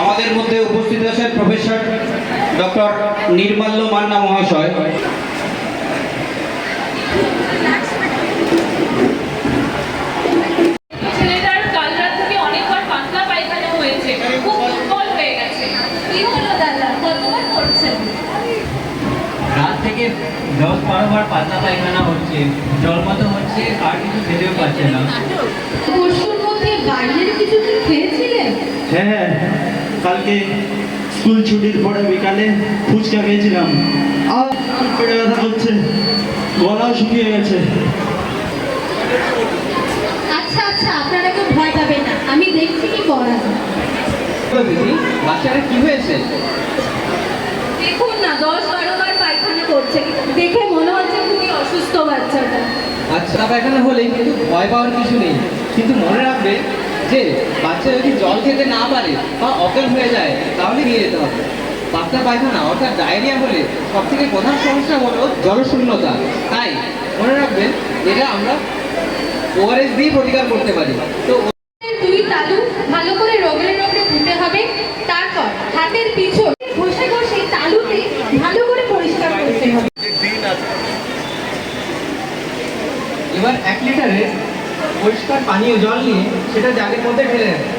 আমাদের মধ্যে উপস্থিত আছেন প্রফেসর ডক্টর নির্মাল্য মান্না মহাশয়। রাত থেকে হয়ে দশ বারো বার পাতলা পায়খানা হচ্ছে। জল মতো হচ্ছে আর কিছু খেতেও পাচ্ছে না। পরশুর মধ্যে বাইরের কিছু কি খেয়েছিলেন হ্যাঁ কালকে স্কুল ছুটির পরে বিকালে ফুচকা খেয়েছিলাম। আর পেটে ব্যথা করছে। গলাও শুকিয়ে গেছে। আচ্ছা আচ্ছা আপনারা কেউ ভয় পাবেন না। আমি দেখছি কি করা দিদি বাচ্চারা কি হয়েছে? দেখুন না দশ বারো বার পায়খানা করছে দেখে মনে হচ্ছে অসুস্থ বাচ্চাটা। আচ্ছা পায়খানা হলে কিন্তু ভয় পাওয়ার কিছু নেই। কিন্তু মনে রাখবে যে, বাচ্চা যদি জল খেতে না পারে বা অজ্ঞান হয়ে যায়, তাহলে নিয়ে যেতে হবে। পাতলা পায়খানা অর্থাৎ ডায়রিয়া হলে সব থেকে প্রধান সমস্যা হলো জলশূন্যতা। তাই মনে রাখবেন, এটা আমরা ওআরএস দিয়ে প্রতিকার করতে পারি। তো দুই তালু ভালো করে রোগড়ে রোগড়ে ধুতে হবে তারপর হাতের পিছন ঘষে ঘষে তালুতে ভালো করে পরিষ্কার করতে হবে এবার এক লিটারে পরিষ্কার পানীয় জল নিয়ে সেটা জালের মধ্যে ঢেলে নেবে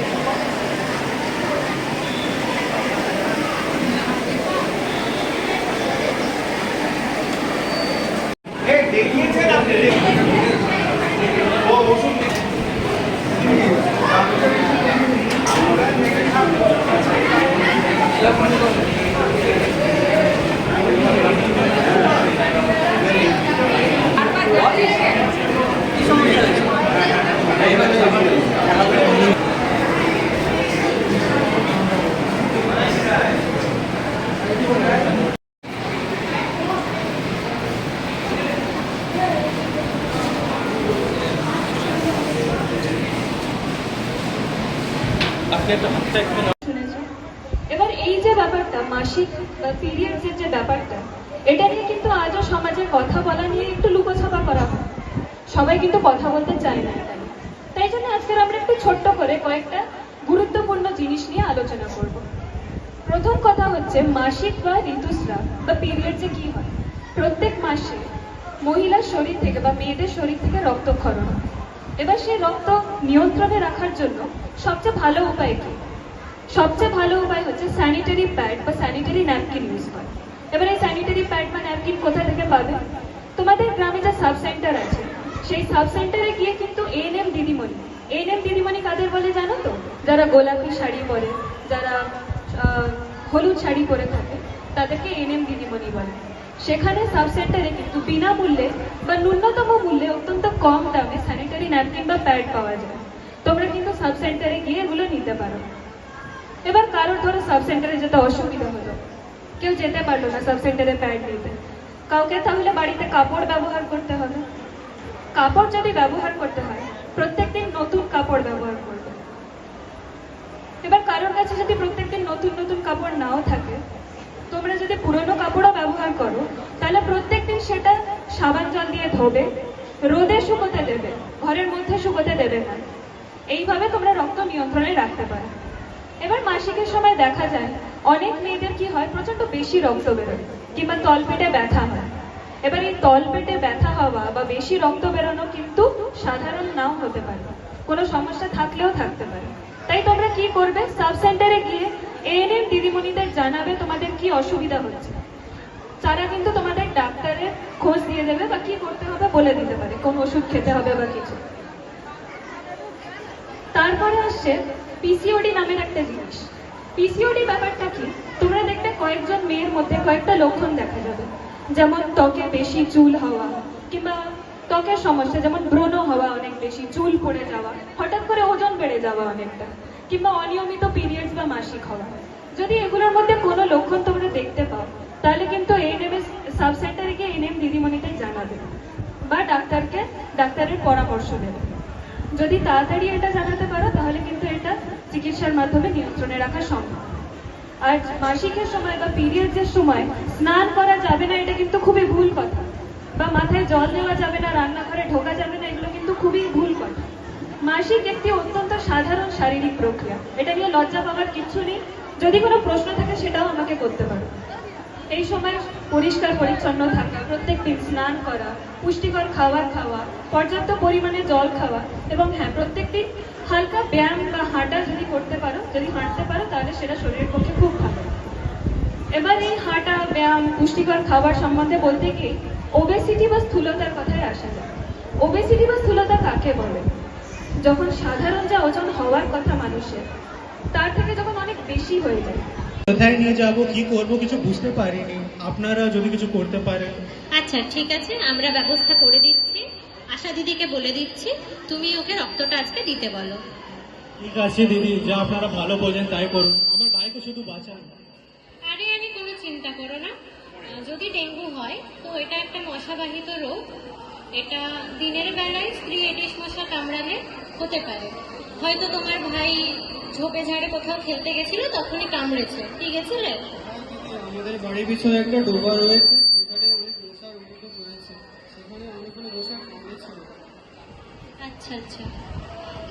এবার এই যে ব্যাপারটা, মাসিক, বা পিরিয়ডসের যে ব্যাপারটা, এটা নিয়ে কিন্তু আজও সমাজে কথা বলা নিয়ে একটু লুকোছাপা করা হয়। সবাই কিন্তু কথা বলতে চায় না তাই জন্য আজকের আমরা একটু ছোট্ট করে কয়েকটা গুরুত্বপূর্ণ জিনিস নিয়ে আলোচনা করব। প্রথম কথা হচ্ছে মাসিক বা ঋতুস্রাব, বা পিরিয়ডসে কি হয়? প্রত্যেক মাসে মহিলার শরীর থেকে বা মেয়েদের শরীর থেকে রক্তক্ষরণ এবার সেই রক্ত নিয়ন্ত্রণে রাখার জন্য সবচেয়ে ভালো উপায় কি? সবচেয়ে ভালো উপায় হচ্ছে স্যানিটারি প্যাড বা স্যানিটারি ন্যাপকিন ইউজ করা। এবার এই স্যানিটারি প্যাড বা ন্যাপকিন কোথা থেকে পাবে? তোমাদের গ্রামে যে সাব সেন্টার আছে, সেই সাব সেন্টারে গিয়ে কিন্তু এন এম দিদিমণি। এন এম দিদিমণি কাদের বলে জানো তো? যারা গোলাপি শাড়ি পরে, যারা হলুদ শাড়ি পরে থাকে, তাদেরকে এন এম দিদিমণি বলে। সেখানে সাব সেন্টারে কিন্তু বিনামূল্যে বা ন্যূনতম মূল্যে অত্যন্ত কম দামে স্যানিটারি ন্যাপকিন বা প্যাড পাওয়া যায়। তোমরা কিন্তু সাব সেন্টারে গিয়ে এগুলো নিতে পারো। এবার কারোর ধরো সাব সেন্টারে যেতে অসুবিধা হলো। কেউ যেতে পারল না সাব সেন্টারে প্যাড নিতে। কাউকে তাহলে বাড়িতে কাপড় ব্যবহার করতে হবে। কাপড় যদি ব্যবহার করতে হয়, প্রত্যেকদিন নতুন কাপড় ব্যবহার করবে। এবার কারোর কাছে যদি প্রত্যেকদিন নতুন নতুন কাপড় নাও থাকে তোমরা যদি পুরনো কাপড়ও ব্যবহার করো, তাহলে প্রত্যেকদিন সেটা সাবান জল দিয়ে ধোবে, রোদে শুকোতে দেবে, ঘরের মধ্যে শুকোতে দেবে না। এইভাবে তোমরা রক্ত নিয়ন্ত্রণে রাখতে পারো। এবার মাসিকের সময় দেখা যায়, অনেক মেয়েদের কি হয় প্রচণ্ড বেশি রক্ত বেরোয়, কিংবা তলপেটে ব্যথা হয়। এবার এই তলপেটে ব্যথা হওয়া বা বেশি রক্ত বেরোনো কিন্তু সাধারণ নাও হতে পারে। কোনো সমস্যা থাকলেও থাকতে পারে। তাই তোমরা কি করবে, সাব সেন্টারে গিয়ে এএনএম দিদিমণিদের জানাবে তোমাদের কি অসুবিধা হচ্ছে। তারা কিন্তু তোমাদের ডাক্তারের খোঁজ দিয়ে দেবে বা কি করতে হবে বলে দিতে পারে, কোন ওষুধ খেতে হবে বা কিছু। তারপরে আসছে পিসিওডি নামের একটা জিনিস। পিসিওডি ব্যাপারটা কি? তোমরা দেখবে কয়েকজন মেয়ের মধ্যে কয়েকটা লক্ষণ দেখা যাবে। যেমন ত্বকে বেশি চুল হওয়া কিংবা ত্বকের সমস্যা, যেমন ব্রণ হওয়া অনেক বেশি, চুল পড়ে যাওয়া, হঠাৎ করে ওজন বেড়ে যাওয়া অনেকটা। কিংবা অনিয়মিত পিরিয়ডস বা মাসিক হওয়া। যদি এগুলোর মধ্যে কোনো লক্ষণ তোমরা দেখতে পাও, তাহলে কিন্তু এএনএম সাব সেন্টারে গিয়ে এনএম দিদিমণিদের জানাবে বা ডাক্তারকে ডাক্তারের পরামর্শ নেবে যদি তাড়াতাড়ি এটা জানাতে পারো, তাহলে কিন্তু এটা চিকিৎসার মাধ্যমে নিয়ন্ত্রণে রাখা সম্ভব। আর মাসিকের সময় বা পিরিয়ডসের সময় স্নান করা যাবে না, এটা কিন্তু খুবই ভুল কথা। বা মাথায় জল দেওয়া যাবে না, রান্নাঘরে ঢোকা যাবে না, এগুলো কিন্তু খুবই ভুল কথা। মাসিক একটি অত্যন্ত সাধারণ শারীরিক প্রক্রিয়া। এটা নিয়ে লজ্জা পাওয়ার কিচ্ছু নেই। যদি কোনো প্রশ্ন থাকে, সেটাও আমাকে করতে পারো। এই সময় পরিষ্কার, পরিচ্ছন্ন থাকা প্রত্যেকদিন স্নান করা, পুষ্টিকর খাবার খাওয়া, পর্যাপ্ত পরিমাণে জল খাওয়া এবং হ্যাঁ প্রত্যেকদিন হালকা ব্যায়াম বা হাঁটা যদি করতে পারো, যদি হাঁটতে পারো, তাহলে সেটা শরীরের পক্ষে খুব ভালো। এবার এই হাঁটা, ব্যায়াম, পুষ্টিকর খাবার সম্বন্ধে বলতে গিয়ে ওবেসিটি বা স্থূলতার কথায় আসা যায় ওবেসিটি বা স্থূলতা কাকে বলে? যখন সাধারণ যা ওজন হওয়ার কথা মানুষের তার থেকে যখন অনেক বেশি হয়ে যায়। কোথায় নিয়ে যাব কি করব কিছু বুঝতে পারিনি। আপনারা যদি কিছু করতে পারেন। আচ্ছা ঠিক আছে আমরা ব্যবস্থা করে দিচ্ছি। আশা দিদিকে বলে দিচ্ছি তুমি ওকে রক্তটা আজকে দিতে বলো। ঠিক আছে দিদি যা আপনারা ভালো বোঝেন তাই করুন। আমার ভাইকে শুধু বাঁচান। আরে আরে কোনো চিন্তা করো না। যদি ডেঙ্গু হয় তো এটা একটা মশাবাহিত রোগ। এটা দিনের বেলায় স্ত্রী এডিস মশা কামড়ালে হতে পারে। হয়তো তোমার ভাই ঝোপে ঝাড়ে কোথাও খেলতে গেছিল তখনই কামড়েছে। কি গেছিলে? আমাদের বাড়ির পিছনে একটা ডোবা রয়েছে সেখানে অনেক মশার উপদ্রব রয়েছে। সেখানে অনেকগুলো মশা কামড়েছিল আচ্ছা আচ্ছা।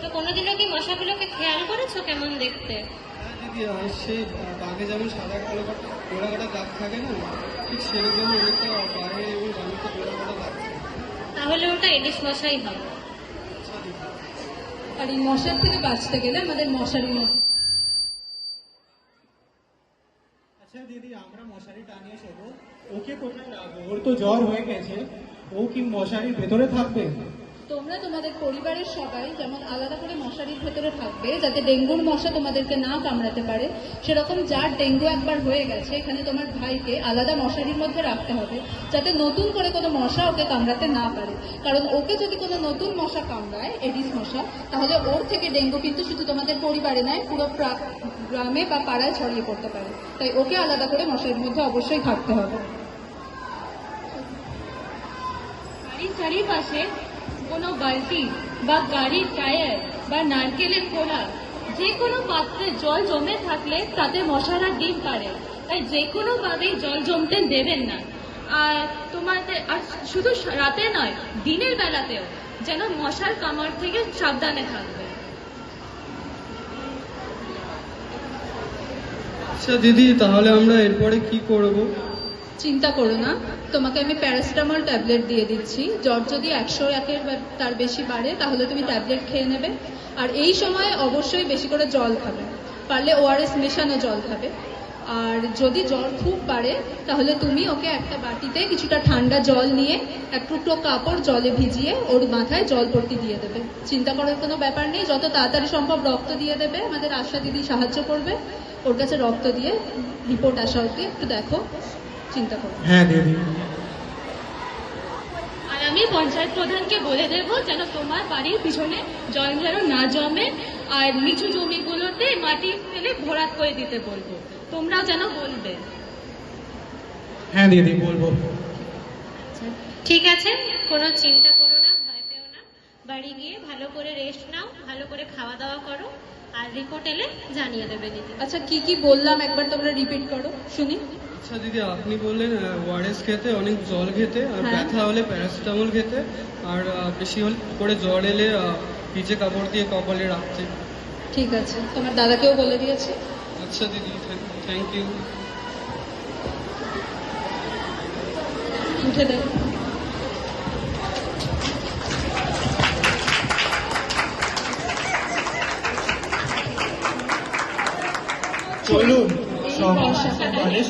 তো কোনোদিনও কি মশাগুলোকে খেয়াল করেছ কেমন দেখতে? হ্যাঁ দিদি আর সেই বাঘে যেমন সাদা কালো কাটা গোড়া কাটা দাগ থাকে না ঠিক সেরকম অনেকটা বাঘে এবং বাঘেতে গোড়া কাটা দাগ থাকে। তাহলে ওটা এডিস মশাই হবে। আর এই মশার থেকে বাঁচতে গেলে আমাদের মশারি মধ্যে আচ্ছা দিদি, আমরা মশারি টানিয়ে ওকে কোথায় রাখব? ওর তো জ্বর হয়ে গেছে। ও কি মশারির ভেতরে থাকবে? তোমরা তোমাদের পরিবারের সবাই যেমন আলাদা করে মশারির ভেতরে থাকবে, যাতে ডেঙ্গুর মশা তোমাদেরকে না কামড়াতে পারে, সেরকম যার ডেঙ্গু একবার হয়ে গেছে, এখানে তোমার ভাইকে আলাদা মশারির মধ্যে রাখতে হবে, যাতে নতুন করে কোনো মশা ওকে কামড়াতে না পারে। কারণ ওকে যদি কোনো নতুন মশা কামড়ায়, এডিস মশা, তাহলে ওর থেকে ডেঙ্গু কিন্তু শুধু তোমাদের পরিবারে নয়, পুরো গ্রামে বা পাড়ায় ছড়িয়ে পড়তে পারে। তাই ওকে আলাদা করে মশারির মধ্যে অবশ্যই থাকতে হবে। চারিপাশে কোনো বালতি বা গাড়ির টায়ার বা নারকেলের কোড়া যে কোনো পাত্রে জল জমে থাকলে তাতে মশারা ডিম পারে তাই যে কোনোভাবেই জল জমতে দেবেন না। আর তোমাদের, আর শুধু রাতে নয়, দিনের বেলাতেও যেন মশার কামড় থেকে সাবধানে থাকবে। আচ্ছা দিদি, তাহলে আমরা এরপরে কি করব? চিন্তা করো না, তোমাকে আমি প্যারাসিটামল ট্যাবলেট দিয়ে দিচ্ছি। জ্বর যদি একশো একের তার বেশি বাড়ে, তাহলে তুমি ট্যাবলেট খেয়ে নেবে। আর এই সময় অবশ্যই বেশি করে জল খাবে। পারলে ওআরএস মেশানো জল খাবে। আর যদি জ্বর খুব বাড়ে, তাহলে তুমি ওকে একটা বাটিতে কিছুটা ঠান্ডা জল নিয়ে এক টুকরো কাপড় জলে ভিজিয়ে ওর মাথায় জল পট্টি দিয়ে দেবে। চিন্তা করার কোনো ব্যাপার নেই, যত তাড়াতাড়ি সম্ভব রক্ত দিয়ে দেবে। আমাদের আশা দিদি সাহায্য করবে। ওর কাছে রক্ত দিয়ে রিপোর্ট আসা অব্দি একটু দেখো। চিন্তা করো। হ্যাঁ দিদি আর আমি পঞ্চায়েত প্রধানকে বলে দেব যেন তোমার বাড়ির পিছনে জল যেন না জমে আর নিচু জমিগুলোতে মাটি ফেলে ভরাট করে দিতে বলব। তোমরাও যেন বলবে। হ্যাঁ দিদি বলব। ঠিক আছে কোনো চিন্তা করো না ভয় পেও না। বাড়ি গিয়ে ভালো করে রেস্ট নাও ভালো করে খাওয়া দাওয়া করো। আর রিপোর্ট এলে জানিয়ে দেবে দিদি। আচ্ছা কি কি বললাম? একবার তোমরা রিপিট করো শুনি। আচ্ছা দিদি আপনি বললেন ওয়ারেস খেতে অনেক জল খেতে আর হ্যাঁ। ব্যথা হলে প্যারাসিটামল খেতে আর বেশি হলে করে জ্বর এলে ভিজে কাপড় দিয়ে কপালে রাখতে। ঠিক আছে তোমার দাদাকেও বলে দিয়েছি। আচ্ছা দিদি থ্যাংক ইউ। উঠে দেবে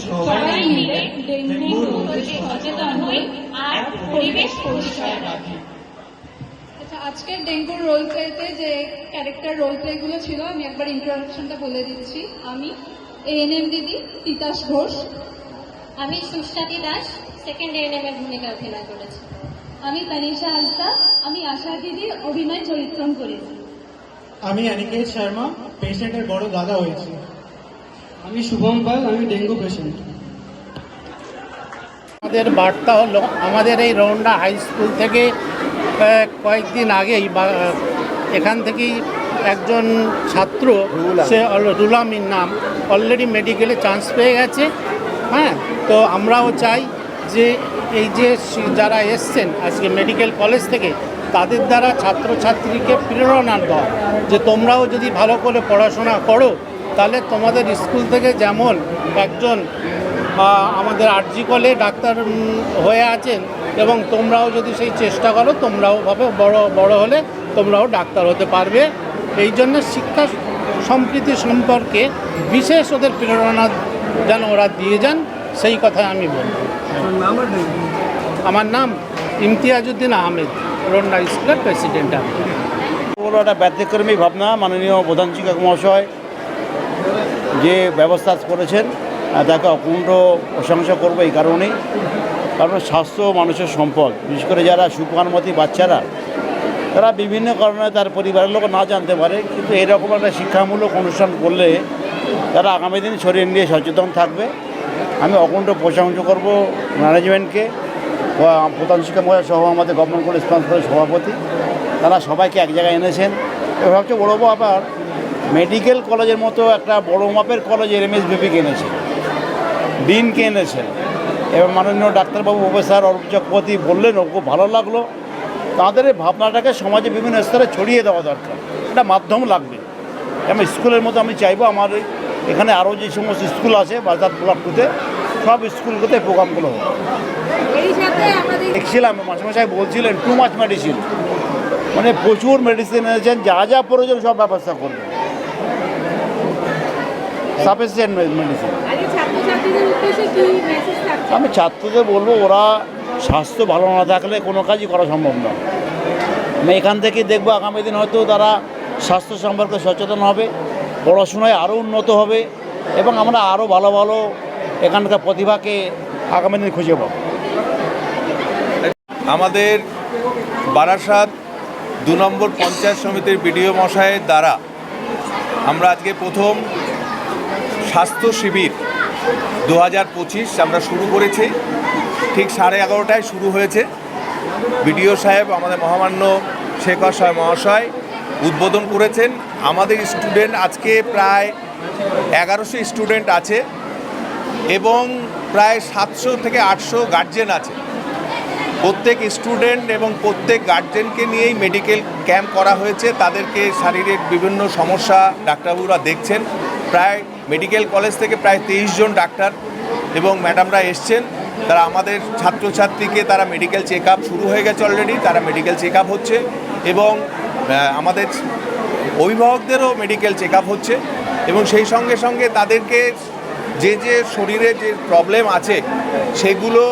সবাই মিলে ডেঙ্গু রোগে সচেতন হই আর পরিবেশ পরিষ্কার রাখি। আচ্ছা আজকের ডেঙ্গুর রোল প্লেতে যে ক্যারেক্টার রোল প্লেগুলো ছিল আমি একবার ইন্ট্রোডাকশনটা বলে দিচ্ছি। আমি এএনএম দিদি তিতাস ঘোষ। আমি সুস্বাতি দাস সেকেন্ড এএনএম এর ভূমিকা অভিনয় করেছি। আমি তানিশা হাসদা আমি আশা দিদির অভিনয় চরিত্রণ করেছি। আমি অনিকেত শর্মা পেশেন্টের বড় দাদা হয়েছি। আমি শুভম পাল আমি ডেঙ্গু পেশেন্ট আমাদের বার্তা হলো আমাদের এই রৌন্ডা হাই স্কুল থেকে কয়েকদিন আগেই বা- এখান থেকেই একজন ছাত্র সে রুলামির নাম অলরেডি মেডিকেলে চান্স পেয়ে গেছে হ্যাঁ? তো আমরাও চাই যে এই যে যারা এসছেন আজকে মেডিকেল কলেজ থেকে তাদের দ্বারা ছাত্রছাত্রীকে প্রেরণা দেওয়া যে তোমরাও যদি ভালো করে পড়াশোনা করো তাহলে তোমাদের স্কুল থেকে যেমন একজন আমাদের আরজি কলে ডাক্তার হয়ে আছেন এবং তোমরাও যদি সেই চেষ্টা করো, তোমরাও ভাবে বড় বড় হলে তোমরাও ডাক্তার হতে পারবে। এই জন্য শিক্ষা সম্প্রীতি সম্পর্কে বিশেষ ওদের প্রেরণা যেন ওরা দিয়ে যান, সেই কথাই আমি বলব। আমার নাম ইমতিয়াজউদ্দিন আহমেদ রন্ডা স্কুলের প্রেসিডেন্ট আমি। একটা ব্যতিক্রমী ভাবনা, মাননীয় প্রধান শিক্ষক মহাশয়। যে ব্যবস্থা করেছেন তাকে অকুণ্ঠ প্রশংসা করব এই কারণেই। কারণ স্বাস্থ্য মানুষের সম্পদ। বিশেষ করে যারা সুপানমতি বাচ্চারা, তারা বিভিন্ন কারণে তার পরিবারের লোক না জানতে পারে, কিন্তু এরকম একটা শিক্ষামূলক অনুষ্ঠান করলে তারা আগামী দিন শরীর নিয়ে সচেতন থাকবে। আমি অকুণ্ঠ প্রশংসা করব ম্যানেজমেন্টকে প্রধান শিক্ষক মহাশয় সহ আমাদের গভর্নমেন্ট কলেজ প্রান্তের সভাপতি। তারা সবাইকে এক জায়গায় এনেছেন। এবং সবচেয়ে বড়ো ব্যাপার মেডিকেল কলেজের মতো একটা বড় মাপের কলেজের এম এস বিপিকে এনেছে। ডিনকে এনেছেন এবং মাননীয় ডাক্তারবাবু প্রফেসর অরূপ চক্রবর্তী বললেন খুব ভালো লাগল। তাদের এই ভাবনাটাকে সমাজে বিভিন্ন স্তরে ছড়িয়ে দেওয়া দরকার। এটা মাধ্যম লাগবে। আমি স্কুলের মতো আমি চাইব আমার এখানে আরও যে সমস্ত স্কুল আছে বাজার ব্লক টুতে সব স্কুলগুলোতে প্রোগ্রামগুলো হোক। আমাদের দেখছিলাম মাসে বলছিলেন টু মাছ মেডিসিন মানে প্রচুর মেডিসিন এনেছেন যা যা প্রয়োজন সব ব্যবস্থা করবেন সাফিসিয়েন্ট মেডিসিন আগে ছাত্রছাত্রীদের উদ্দেশ্যে কি মেসেজ থাকছে? আমি ছাত্রদের বলব ওরা স্বাস্থ্য ভালো না থাকলে কোনো কাজই করা সম্ভব না। আমি এখান থেকে দেখব আগামী দিন হয়তো তারা স্বাস্থ্য সম্পর্কে সচেতন হবে পড়াশোনায় আরও উন্নত হবে এবং আমরা আরও ভালো ভালো এখানকার প্রতিভাকে আগামী দিন খুঁজে পাব। আমাদের বারাসাত দু নম্বর পঞ্চায়েত সমিতির বিডিও মশাইয়ের দ্বারা আমরা আজকে প্রথম স্বাস্থ্য শিবির দু হাজার পঁচিশ আমরা শুরু করেছি। ঠিক সাড়ে এগারোটায় শুরু হয়েছে। বিডিও সাহেব, আমাদের মহামান্য শেখর সাহেব মহাশয় উদ্বোধন করেছেন। আমাদের স্টুডেন্ট আজকে প্রায় এগারোশো স্টুডেন্ট আছে এবং প্রায় সাতশো থেকে আটশো গার্জেন আছে। প্রত্যেক স্টুডেন্ট এবং প্রত্যেক গার্জেনকে নিয়েই মেডিকেল ক্যাম্প করা হয়েছে। তাদেরকে শারীরিক বিভিন্ন সমস্যা ডাক্তারবাবুরা দেখছেন। প্রায় মেডিকেল কলেজ থেকে প্রায় তেইশ জন ডাক্তার এবং ম্যাডামরা এসছেন। তারা আমাদের ছাত্রছাত্রীকে তারা মেডিকেল চেক শুরু হয়ে গেছে অলরেডি তারা মেডিকেল চেক হচ্ছে এবং আমাদের অভিভাবকদেরও মেডিকেল চেক হচ্ছে এবং সেই সঙ্গে সঙ্গে তাদেরকে যে যে শরীরে যে প্রবলেম আছে, সেগুলো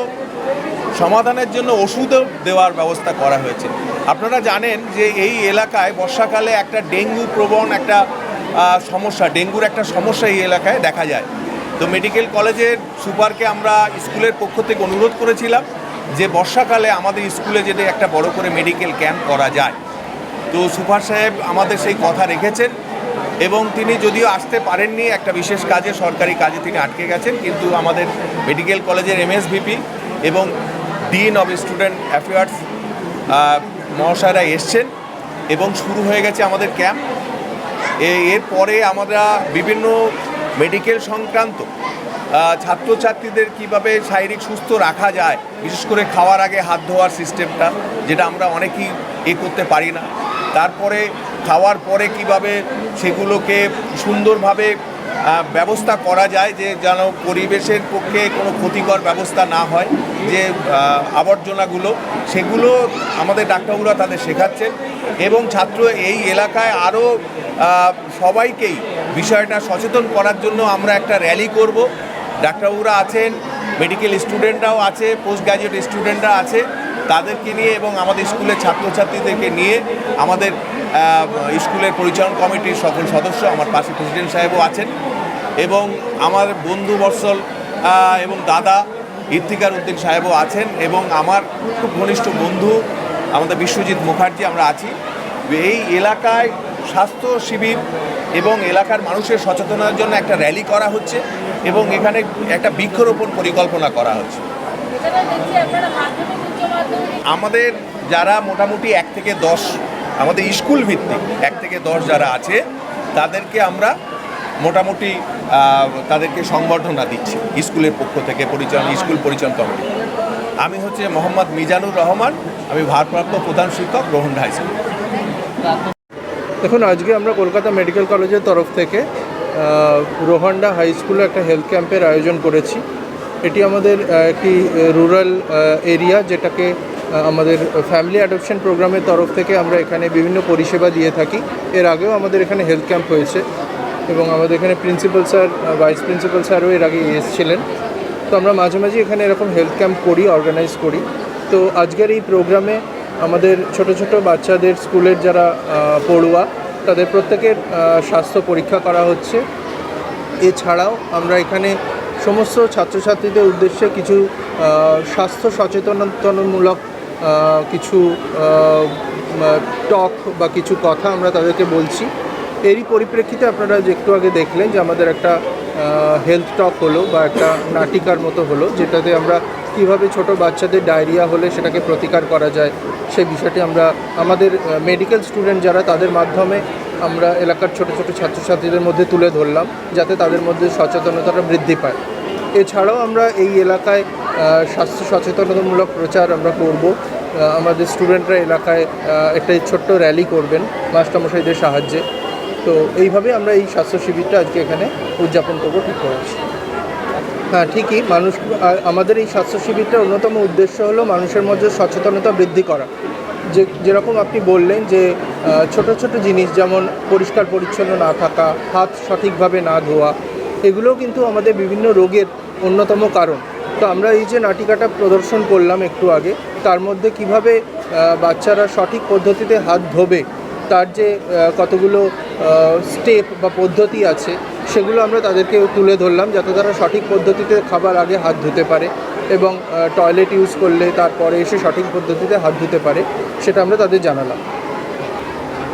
সমাধানের জন্য ওষুধও দেওয়ার ব্যবস্থা করা হয়েছে। আপনারা জানেন যে এই এলাকায় বর্ষাকালে একটা ডেঙ্গু প্রবণ একটা সমস্যা, ডেঙ্গুর একটা সমস্যা এই এলাকায় দেখা যায়। তো মেডিকেল কলেজের সুপারকে আমরা স্কুলের পক্ষ থেকে অনুরোধ করেছিলাম যে বর্ষাকালে আমাদের স্কুলে যদি একটা বড় করে মেডিকেল ক্যাম্প করা যায়। তো সুপার সাহেব আমাদের সেই কথা রেখেছেন এবং তিনি যদিও আসতে পারেননি, একটা বিশেষ কাজে, সরকারি কাজে তিনি আটকে গেছেন, কিন্তু আমাদের মেডিকেল কলেজের এমএসভিপি এবং ডিন অফ স্টুডেন্ট অ্যাফেয়ার্স মহাশয়রা এসছেন এবং শুরু হয়ে গেছে আমাদের ক্যাম্প। এরপরে আমরা বিভিন্ন মেডিকেল সংক্রান্ত ছাত্রছাত্রীদের কীভাবে শারীরিক সুস্থ রাখা যায়, বিশেষ করে খাওয়ার আগে হাত ধোয়ার সিস্টেমটা যেটা আমরা অনেকেই এ করতে পারি না। তারপরে খাওয়ার পরে কীভাবে সেগুলোকে সুন্দরভাবে ব্যবস্থা করা যায় যে যেন পরিবেশের পক্ষে কোনো ক্ষতিকর ব্যবস্থা না হয়, যে আবর্জনাগুলো, সেগুলো আমাদের ডাক্তারবাবুরা তাদের শেখাচ্ছেন। এবং ছাত্র এই এলাকায় আরও সবাইকেই বিষয়টা সচেতন করার জন্য আমরা একটা র্যালি করব। ডাক্তারবাবুরা আছেন, মেডিকেল স্টুডেন্টরাও আছে পোস্ট গ্র্যাজুয়েট স্টুডেন্টরা আছে, তাদেরকে নিয়ে এবং আমাদের স্কুলের ছাত্রছাত্রীদেরকে নিয়ে আমাদের স্কুলের পরিচালন কমিটির সকল সদস্য, আমার পাশে প্রেসিডেন্ট সাহেবও আছেন এবং আমার বন্ধু বৎসল এবং দাদা ইফতিকার উদ্দিন সাহেবও আছেন এবং আমার খুব ঘনিষ্ঠ বন্ধু আমাদের বিশ্বজিৎ মুখার্জি আমরা আছি। এই এলাকায় স্বাস্থ্য শিবির এবং এলাকার মানুষের সচেতনার জন্য একটা র্যালি করা হচ্ছে এবং এখানে একটা বৃক্ষরোপণ পরিকল্পনা করা হচ্ছে। আমাদের যারা মোটামুটি এক থেকে দশ আমাদের স্কুল ভিত্তিক এক থেকে দশ যারা আছে তাদেরকে আমরা মোটামুটি তাদেরকে সংবর্ধনা দিচ্ছি স্কুলের পক্ষ থেকে পরিচালনা স্কুল পরিচালন কমিটি। আমি হচ্ছে মোহাম্মদ মিজানুর রহমান, আমি ভারপ্রাপ্ত প্রধান শিক্ষক রোহন হাই দেখুন, আজকে আমরা কলকাতা মেডিকেল কলেজের তরফ থেকে রোহান্ডা হাই স্কুলে একটা হেলথ ক্যাম্পের আয়োজন করেছি। এটি আমাদের একটি রুরাল এরিয়া যেটাকে আমাদের ফ্যামিলি অ্যাডপশন প্রোগ্রামের তরফ থেকে আমরা এখানে বিভিন্ন পরিষেবা দিয়ে থাকি। এর আগেও আমাদের এখানে হেলথ ক্যাম্প হয়েছে এবং আমাদের এখানে প্রিন্সিপাল স্যার ভাইস প্রিন্সিপাল স্যারও এর আগে এসেছিলেন। তো আমরা মাঝে মাঝে এখানে এরকম হেলথ ক্যাম্প করি অর্গানাইজ করি। তো আজকের এই প্রোগ্রামে আমাদের ছোট ছোট বাচ্চাদের স্কুলের যারা পড়ুয়া, তাদের প্রত্যেকের স্বাস্থ্য পরীক্ষা করা হচ্ছে। এছাড়াও আমরা এখানে সমস্ত ছাত্রছাত্রীদের উদ্দেশ্যে কিছু স্বাস্থ্য সচেতনতামূলক কিছু টক বা কিছু কথা আমরা তাদেরকে বলছি। এরই পরিপ্রেক্ষিতে আপনারা যে একটু আগে দেখলেন যে আমাদের একটা হেলথ টক হলো বা একটা নাটিকার মতো হলো, যেটাতে আমরা কীভাবে ছোট বাচ্চাদের ডায়রিয়া হলে সেটাকে প্রতিকার করা যায়, সেই বিষয়টি আমরা, আমাদের মেডিকেল স্টুডেন্ট যারা, তাদের মাধ্যমে আমরা এলাকার ছোট ছোট ছাত্রছাত্রীদের মধ্যে তুলে ধরলাম, যাতে তাদের মধ্যে সচেতনতাটা বৃদ্ধি পায়। এছাড়াও আমরা এই এলাকায় স্বাস্থ্য সচেতনতামূলক প্রচার আমরা করব। আমাদের স্টুডেন্টরা এলাকায় একটা ছোট্ট র্যালি করবেন, মাস্টারমশাইদের সাহায্যে। তো এইভাবে আমরা এই স্বাস্থ্য শিবিরটা আজকে এখানে উদযাপন করব, ঠিক করেছি। হ্যাঁ ঠিকই, মানুষ আমাদের এই স্বাস্থ্য শিবিরটার অন্যতম উদ্দেশ্য হলো মানুষের মধ্যে সচেতনতা বৃদ্ধি করা। যে, যেরকম আপনি বললেন যে ছোট ছোট জিনিস যেমন পরিষ্কার পরিচ্ছন্ন না থাকা, হাত সঠিকভাবে না ধোয়া, এগুলোও কিন্তু আমাদের বিভিন্ন রোগের অন্যতম কারণ। তো আমরা এই যে নাটিকাটা প্রদর্শন করলাম একটু আগে, তার মধ্যে কীভাবে বাচ্চারা সঠিক পদ্ধতিতে হাত ধোবে তার যে কতগুলো স্টেপ বা পদ্ধতি আছে, সেগুলো আমরা তাদেরকে তুলে ধরলাম যাতে তারা সঠিক পদ্ধতিতে খাবার আগে হাত ধুতে পারে এবং টয়লেট ইউজ করলে তারপরে এসে সঠিক পদ্ধতিতে হাত ধুতে পারে, সেটা আমরা তাদের জানালাম।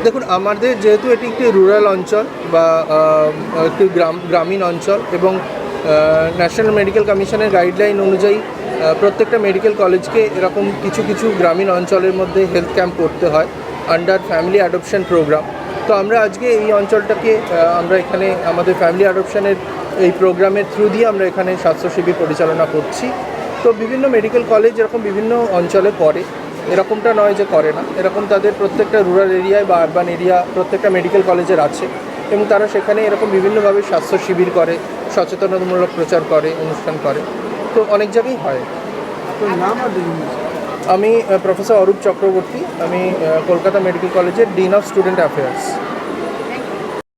দেখুন, আমাদের যেহেতু এটি একটি রুরাল অঞ্চল বা একটি গ্রাম, গ্রামীণ অঞ্চল এবং ন্যাশনাল মেডিকেল কমিশনের গাইডলাইন অনুযায়ী প্রত্যেকটা মেডিকেল কলেজকে এরকম কিছু কিছু গ্রামীণ অঞ্চলের মধ্যে হেলথ ক্যাম্প করতে হয়। আন্ডার ফ্যামিলি অ্যাডপশন প্রোগ্রাম তো আমরা আজকে এই অঞ্চলটাকে আমরা এখানে আমাদের ফ্যামিলি অ্যাডপশনের এই প্রোগ্রামের থ্রু দিয়ে আমরা এখানে স্বাস্থ্য শিবির পরিচালনা করছি। তো বিভিন্ন মেডিকেল কলেজ এরকম বিভিন্ন অঞ্চলে করে এরকমটা নয় যে করে না। এরকম তাদের প্রত্যেকটা রুরাল এরিয়ায় বা আরবান এরিয়া প্রত্যেকটা মেডিকেল কলেজের আছে এবং তারা সেখানে এরকম বিভিন্নভাবে স্বাস্থ্য শিবির করে, সচেতনতামূলক প্রচার করে, অনুষ্ঠান করে। তো অনেক জায়গায় হয়। আমি প্রফেসর অরূপ চক্রবর্তী আমি কলকাতা মেডিকেল কলেজের ডিন অফ স্টুডেন্ট অ্যাফেয়ার্স